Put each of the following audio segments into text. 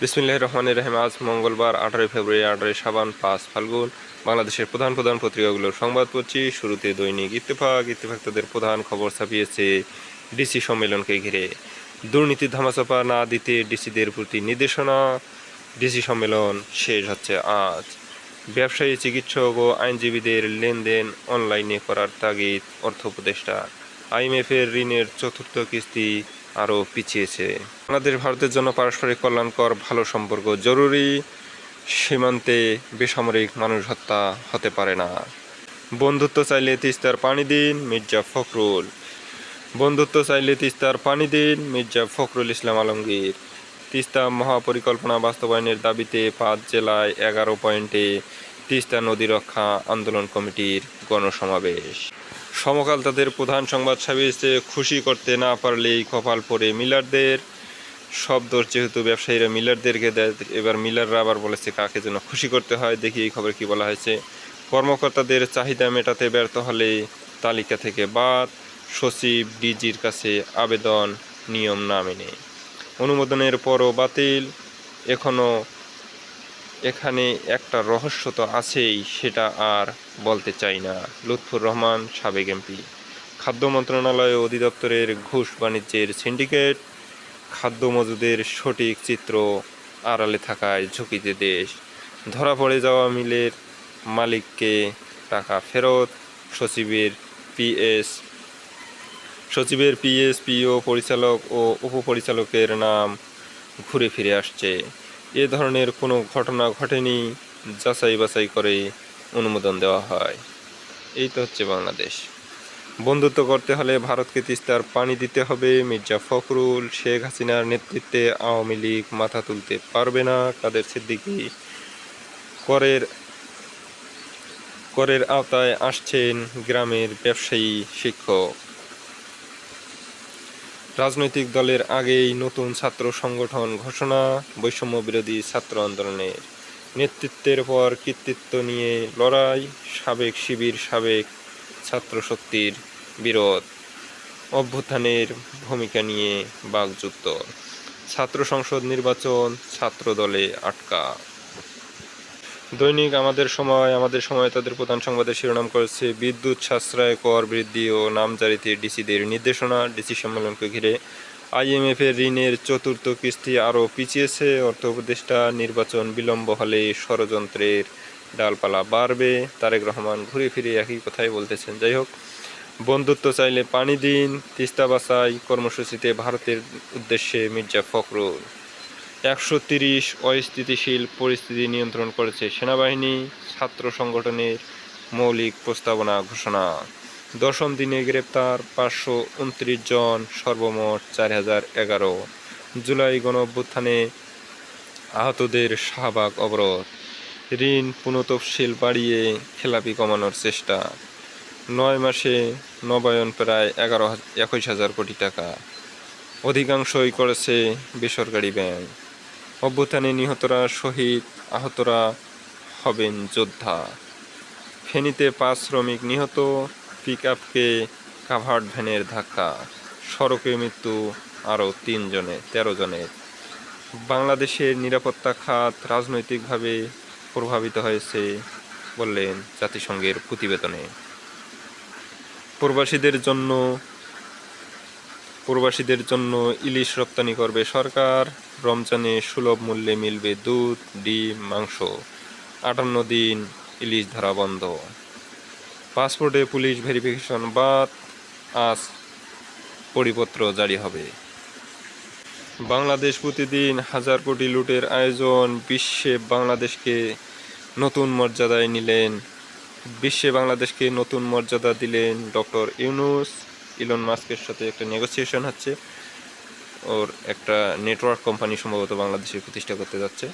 বিসমিল্লাহ রহমান রহিম। আজ মঙ্গলবার, আঠারোই ফেব্রুয়ারি, আঠারোই সাবান পাঁচ ফাল্গুন। বাংলাদেশের প্রধান প্রধান পত্রিকাগুলোর সংবাদ পড়ছি। শুরুতে দৈনিক ইত্তেফাক। ইত্তেফাক তাদের প্রধান খবর ছাপিয়েছে ডিসি সম্মেলনকে ঘিরে। দুর্নীতি ধামাচাপা না দিতে ডিসিদের প্রতি নির্দেশনা। ডিসি সম্মেলন শেষ হচ্ছে আজ। ব্যবসায়ী, চিকিৎসক ও আইনজীবীদের লেনদেন অনলাইনে করার তাগিদ অর্থ উপদেষ্টা। আইএমএফের ঋণের চতুর্থ কিস্তি আরও পিছিয়েছে। আমাদের ভারতের জন্য পারস্পরিক কল্যাণকর, ভালো সম্পর্ক জরুরি সীমান্তে বেসামরিক মানুষ হত্যা হতে পারে না। বন্ধুত্ব চাইলে তিস্তার পানি দিন, মির্জা ফখরুল। বন্ধুত্ব চাইলে তিস্তার পানি দিন, মির্জা ফখরুল ইসলাম আলমগীর। তিস্তা মহাপরিকল্পনা বাস্তবায়নের দাবিতে পাঁচ জেলায় এগারো পয়েন্টে তিস্তা নদী রক্ষা আন্দোলন কমিটির গণসমাবেশ। সমকাল তাদের প্রধান সংবাদ সাবিয়েছে খুশি করতে না পারলেই কপাল পরে মিলারদের। সব দোষ যেহেতু ব্যবসায়ীরা মিলারদেরকে দেয়, এবার মিলাররা আবার বলেছে কাকে যেন খুশি করতে হয়। দেখি এই খবর কি বলা হয়েছে। কর্মকর্তাদের চাহিদা মেটাতে ব্যর্থ হলে তালিকা থেকে বাদ। সচিব ডিজির কাছে আবেদন নিয়ম না মেনে। অনুমোদনের পরও বাতিল। এখনও এখানে একটা রহস্য তো আছেই, সেটা আর বলতে চাই না। লুৎফুর রহমান, সাবেক এমপি। খাদ্য মন্ত্রণালয় অধিদপ্তরের ঘুষ বাণিজ্যের সিন্ডিকেট, খাদ্য মজুদের সঠিক চিত্র আড়ালে থাকায় ঝুঁকিতে দেশ। ধরা পড়ে যাওয়া মিলের মালিককে টাকা ফেরত, সচিবের পিএস সচিবের পিএস পিও পরিচালক ও উপপরিচালকের নাম ঘুরে ফিরে আসছে। এ ধরনের কোনো ঘটনা ঘটেনি, যাচাই বাছাই করে অনুমোদন দেওয়া হয়। এই তো হচ্ছে বাংলাদেশ। বন্ধুত্ব করতে হলে ভারতকে তিস্তার পানি দিতে হবে। মির্জা ফখরুল, শেখ হাসিনার নেতৃত্বে আওয়ামী লীগ মাথা তুলতে পারবে না। কাদের সিদ্দিকি করের করের আওতায় আসছেন গ্রামের ব্যবসায়ী, শিক্ষক। রাজনৈতিক দলের আগেই নতুন ছাত্র সংগঠন ঘোষণা, বৈষম্য বিরোধী ছাত্র আন্দোলনের নেতৃত্বের পর কৃতিত্ব নিয়ে লড়াই, সাবেক শিবির, সাবেক ছাত্র শক্তির বিরোধ। অভ্যুত্থানের ভূমিকা নিয়ে বাকযুক্ত। ছাত্র সংসদ নির্বাচন ছাত্র দলে আটকা। দৈনিক আমাদের সময় আমাদের সময় তাদের প্রধান সংবাদের শিরোনাম করেছে, বিদ্যুৎ সাশ্রয় কর বৃদ্ধি ও নামজারিতে ডিসিদের নির্দেশনা, ডিসি সম্মেলনকে ঘিরে আইএমএফের ঋণের চতুর্থ কিস্তি আরও পিছিয়েছে, অর্থ উপদেষ্টা নির্বাচন বিলম্ব হলে ষড়যন্ত্রের ডালপালা বাড়বে। তারেক রহমান ঘুরে ফিরে একই কথাই বলতেছেন। যাই হোক, বন্ধুত্ব চাইলে পানি দিন, তিস্তা বাসাই কর্মসূচিতে ভারতের উদ্দেশ্যে মির্জা ফখরুল। একশো তিরিশ অস্থিতিশীল পরিস্থিতি নিয়ন্ত্রণ করেছে সেনাবাহিনী, ছাত্র সংগঠনের মৌলিক প্রস্তাবনা ঘোষণা। দশম দিনে গ্রেপ্তার পাঁচশো উনত্রিশ জন, সর্বমোট চার হাজার এগারো। জুলাই গণ অভ্যুত্থানে আহতদের শাহবাগ অবরোধ। ঋণ পুনঃতফসিল বাড়িয়ে খেলাপি কমানোর চেষ্টা। নয় মাসে নবায়ন প্রায় এগারো একুশ হাজার কোটি টাকা। অধিকাংশই করেছে বেসরকারি ব্যাংক। অভ্যুত্থানে নিহতরা শহীদ, আহতরা হবেন যোদ্ধা। ফেনীতে পাঁচ শ্রমিক নিহত পিক আপকে কাভার্ড ভ্যানের ধাক্কা, সড়কে মৃত্যু আরও তিনজনে তেরো জনের। বাংলাদেশের নিরাপত্তা খাত রাজনৈতিকভাবে প্রভাবিত হয়েছে বললেন জাতিসংঘের প্রতিবেদনে। প্রবাসীদের জন্য প্রবাসীদের জন্য ইলিশ রপ্তানি করবে সরকার। রমজানে সুলভ মূল্যে মিলবে দুধ, ডিম, মাংস। আটান্ন দিন ইলিশ ধরা বন্ধ। পাসপোর্টে পুলিশ ভেরিফিকেশন বাদ। আজ পরিপত্র জারি হবে। বাংলাদেশ প্রতিদিন হাজার কোটি লুটের আয়োজন। বিশ্বে বাংলাদেশকে নতুন মর্যাদায় নিলেন। বিশ্বে বাংলাদেশকে নতুন মর্যাদা দিলেন ডক্টর ইউনুস। ইলন মাস্কের সাথে একটা নেগোসিয়েশন হচ্ছে। ওর একটা নেটওয়ার্ক কোম্পানি সম্ভবত বাংলাদেশে প্রতিষ্ঠা করতে যাচ্ছে।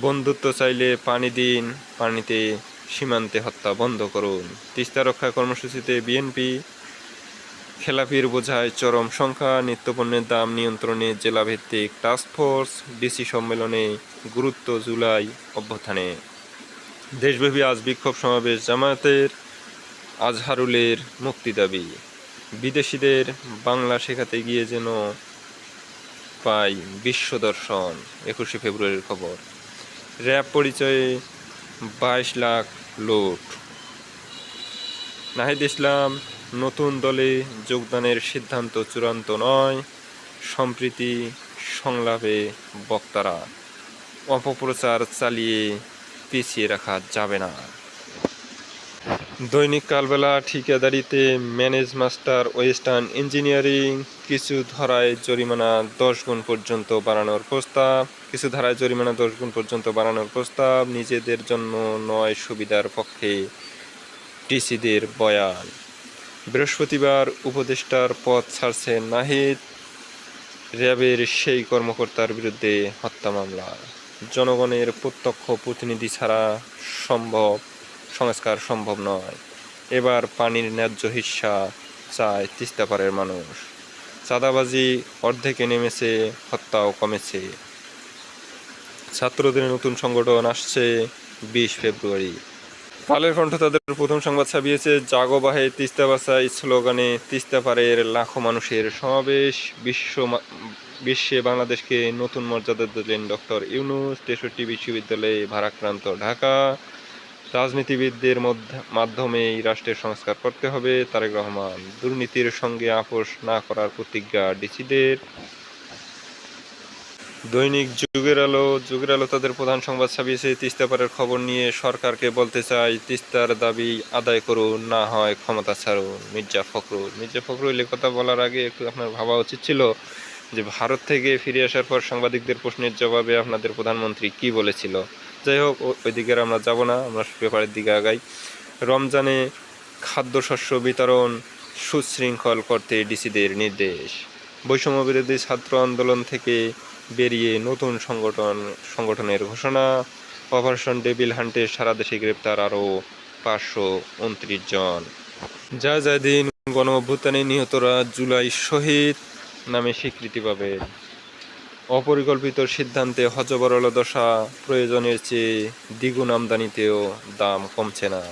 বন্ধুত্ব চাইলে পানি দিন, পানিতে সীমান্তে হত্যা বন্ধ করুন। তিস্তা রক্ষা কর্মসূচিতে বিএনপি খেলাপির বোঝায় চরম সংখ্যা, নিত্যপণ্যের দাম নিয়ন্ত্রণে জেলাভিত্তিক টাস্কফোর্স ডিসি সম্মেলনে গুরুত্ব জুলাই অভ্যুত্থানে। দেশব্যাপী আজ বিক্ষোভ সমাবেশ জামায়াতের আজহারুলের মুক্তি দাবি। বিদেশিদের বাংলা শেখাতে গিয়ে যেন পায় বিশ্ব দর্শন, একুশে ফেব্রুয়ারির খবর। র্যাব পরিচয়ে বাইশ লাখ লুট নাহিদ ইসলাম নতুন দলে যোগদানের সিদ্ধান্ত চূড়ান্ত নয়, সম্প্রীতি সংলাপে বক্তারা। অপপ্রচার চালিয়ে পিছিয়ে রাখা যাবে না। দৈনিক কালবেলা ঠিকাদারিতে ম্যানেজ মাস্টার, ওয়েস্টার্ন ইঞ্জিনিয়ারিং, কিছু ধারায় জরিমানা দশ গুণ পর্যন্ত বাড়ানোর প্রস্তাব। কিছু ধারায় জরিমানা দশ গুণ পর্যন্ত বাড়ানোর প্রস্তাব, নিজেদের জন্য নয় সুবিধার পক্ষে টিসিদের বয়ান। বৃহস্পতিবার উপদেষ্টার পদ ছাড়ছেন নাহিদ র্যাবের সেই কর্মকর্তার বিরুদ্ধে হত্যা মামলা। জনগণের প্রত্যক্ষ প্রতিনিধি ছাড়া সম্ভব সংস্কার সম্ভব নয়। এবার পানির ন্যায্য হিস্সা চায় তিস্তাপাড়ের মানুষ। চাঁদাবাজি অর্ধেকে নেমেছে, হত্যাও কমেছে। ছাত্রদের নতুন সংগঠন আসছে বিশ ফেব্রুয়ারি। কালের কণ্ঠ তাদের প্রথম সংবাদ ছাপিয়েছে। জাগোবাহে তিস্তা বাসাই স্লোগানে তিস্তাপাড়ের লাখো মানুষের সমাবেশ। বিশ্ব বিশ্বে বাংলাদেশকে নতুন মর্যাদা দিলেন ডক্টর ইউনুস। তেষট্টি বিশ্ববিদ্যালয়ে ভারাক্রান্ত ঢাকা। রাজনীতিবিদদের মাধ্যমে মাধ্যমেই রাষ্ট্রের সংস্কার করতে হবে। তারেক রহমান দুর্নীতির সঙ্গে আপোষ না করার প্রতিজ্ঞা ডিসিদের। দৈনিক যুগের আলো যুগের আলো তাদের প্রধান সংবাদ ছাপিয়েছে। তিস্তাপাড়ের খবর নিয়ে সরকারকে বলতে চাই, তিস্তার দাবি আদায় করুন, না হয় ক্ষমতা ছাড়ুন। মির্জা ফখরুল মির্জা ফখরুল এ কথা বলার আগে একটু আপনার ভাবা উচিত ছিল। যে ভারত থেকে ফিরে আসার পর সাংবাদিকদের প্রশ্নের জবাবে আপনাদের প্রধানমন্ত্রী কি বলেছিল? যাই হোক, ও- ওই দিকে আর আমরা যাব না, আমরা পেপারের দিকে আগাই। রমজানে খাদ্যশস্য বিতরণ সুশৃঙ্খল করতে ডিসিদের নির্দেশ। বৈষম্য বিরোধী ছাত্র আন্দোলন থেকে বেরিয়ে নতুন সংগঠন, সংগঠনের ঘোষণা। অপারেশন ডেভিল হান্টে সারা দেশে গ্রেপ্তার আরও পাঁচশো উনত্রিশ জন। যা যা দিন গণ অভ্যুত্থানে নিহতরা জুলাই শহীদ। নামে স্বীকৃতি পাবে। অপরিকল্পিত সিদ্ধান্তে হজবরল দশা প্রয়োজনের চেয়ে দ্বিগুণ আমদানিতেও দাম কমছে না।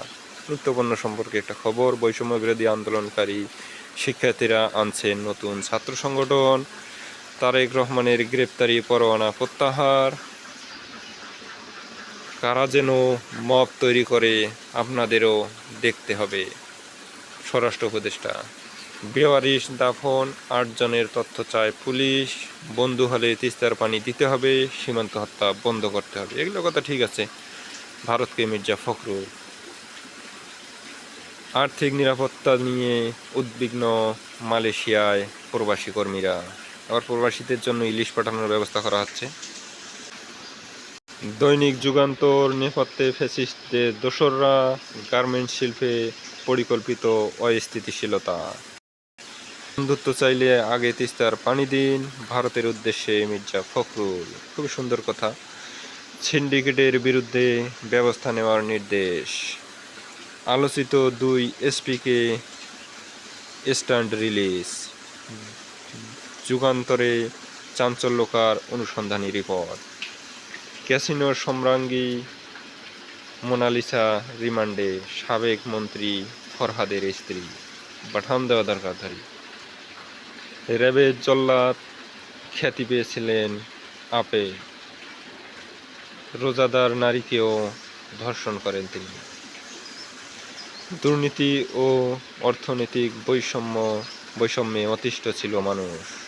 নিত্যপণ্য সম্পর্কে একটা খবর, বৈষম্য বিরোধী আন্দোলনকারী শিক্ষার্থীরা আনছেন নতুন ছাত্র সংগঠন। তারেক রহমানের গ্রেপ্তারি পরোয়ানা প্রত্যাহার। কারা যেন মব তৈরি করে, আপনাদেরও দেখতে হবে। স্বরাষ্ট্র উপদেষ্টা বেওয়ারিশ, দাফন, আটজনের তথ্য চায় পুলিশ। বন্ধু হলে তিস্তার পানি দিতে হবে, সীমান্ত হত্যা বন্ধ করতে হবে। এগুলো কথা ঠিক আছে। ভারতকে মির্জা ফখরুল। আর্থিক নিরাপত্তা নিয়ে উদ্বিগ্ন মালয়েশিয়ায় প্রবাসী কর্মীরা। আবার প্রবাসীদের জন্য ইলিশ পাঠানোর ব্যবস্থা করা হচ্ছে। দৈনিক যুগান্তর, নেপথ্যে ফ্যাসিস্টদের দোসররা গার্মেন্টস শিল্পে পরিকল্পিত অস্থিতিশীলতা। বন্ধুত্ব চাইলে আগে তিস্তার পানি দিন। ভারতের উদ্দেশ্যে মির্জা ফখরুল। খুবই সুন্দর কথা। সিন্ডিকেটের বিরুদ্ধে ব্যবস্থা নেওয়ার নির্দেশ। আলোচিত দুই এসপিকে স্ট্যান্ড রিলিজ। যুগান্তরে চাঞ্চল্যকার অনুসন্ধানী রিপোর্ট। ক্যাসিনোর সম্রাঙ্গী মোনালিসা রিমান্ডে সাবেক মন্ত্রী ফরহাদের স্ত্রী পাঠান দেওয়া দরকারধারী র্যাবের জল্লাদ খ্যাতি পেয়েছিলেন আপে। রোজাদার নারীকেও ধর্ষণ করেন তিনি। দুর্নীতি ও অর্থনৈতিক বৈষম্য, বৈষম্যে অতিষ্ঠ ছিল মানুষ।